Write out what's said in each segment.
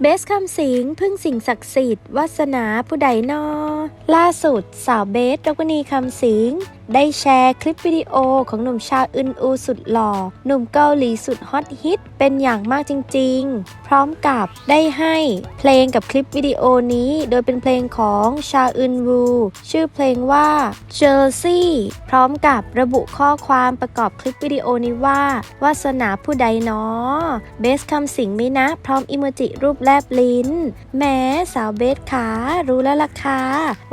เบสคำสิงพึ่งสิ่งศักดิ์สิทธิ์วาสนาผู้ใดนอ ล่าสุด สาวเบสดกนีคำสิง ได้แชร์คลิปวิดีโอของหนุ่มชาอึนอูสุดหล่อ หนุ่มเกาหลีสุดฮอตฮิตเป็นอย่างมากจริงๆ พร้อมกับได้ให้เพลงกับคลิปวิดีโอนี้ โดยเป็นเพลงของชาอึนวู ชื่อเพลงว่า Jersey พร้อมกับระบุข้อความประกอบคลิปวิดีโอนี้ว่าวาสนาผู้ใดเนาะเบสคำสิงไหมนะ พร้อมอิโมจิรูปแลบลิ้น แม้สาวเบสขารู้แล้วล่ะค่ะ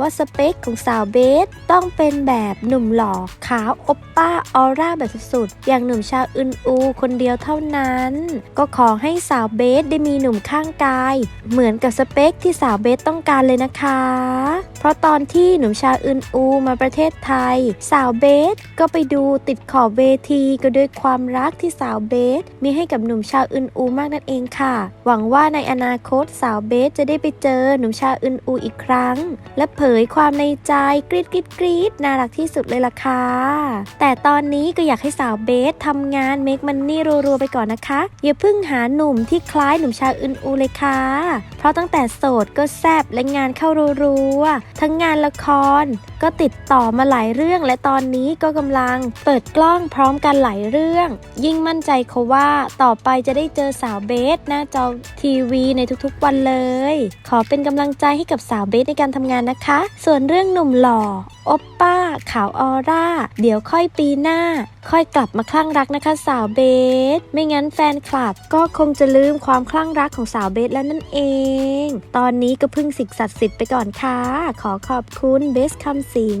ว่าสเปคของสาวเบสต้องเป็นแบบหนุ่มหล่อขาวอบป้าออร่าแบบสุดๆ อย่างหนุ่มชาวอึนอู คนเดียวเท่านั้น ก็ขอให้สาวเบสได้มีหนุ่มข้างกาย เหมือนกับสเปคที่สาวเบสต้องการเลยนะคะ เพราะตอนที่หนุ่มชาวอึนอูมาประเทศไทย สาวเบสก็ไปดูติดขอบเวทีก็ด้วยความรักที่สาวเบส มีให้กับหนุ่มชาวอึนอูมากนั่นเองค่ะ หวังว่าในอนาคตสาวเบสจะได้ไปเจอหนุ่มชาวอึนอูอีกครั้ง และเผยความในใจกรีดกรีดกรีดน่ารักที่สุดเลยล่ะค่ะ แต่ตอนนี้ก็อยากให้สาวเบสทำงานเมคมันนี่รัวๆไปก่อนนะคะ อย่าเพิ่งหาหนุ่มที่คล้ายหนุ่มชาวอึนอูเลยค่ะ เพราะตั้งแต่โสดก็แซบและงานเข้ารัวๆทั้งงานละคร ก็ติดต่อมาหลายเรื่อง และตอนนี้ก็กำลังเปิดกล้องพร้อมกันหลายเรื่อง ยิ่งมั่นใจเขาว่าต่อไปจะได้เจอสาวเบสหน้าจอทีวีในทุกๆวันเลย ขอเป็นกำลังใจให้กับสาวเบสในการทำงานนะคะ ส่วนเรื่องหนุ่มหล่อ โอปป้า ขาวออร่า เดี๋ยวค่อยปีหน้า ค่อยกลับมาคลั่งรักนะคะสาวเบส ไม่งั้นแฟนคลับก็คงจะลืมความคลั่งรักของสาวเบสแล้วนั่นเอง ตอนนี้ก็พึ่งสิ่งศักดิ์สิทธิ์ไปก่อนค่ะ ขอขอบคุณเบสคำสิง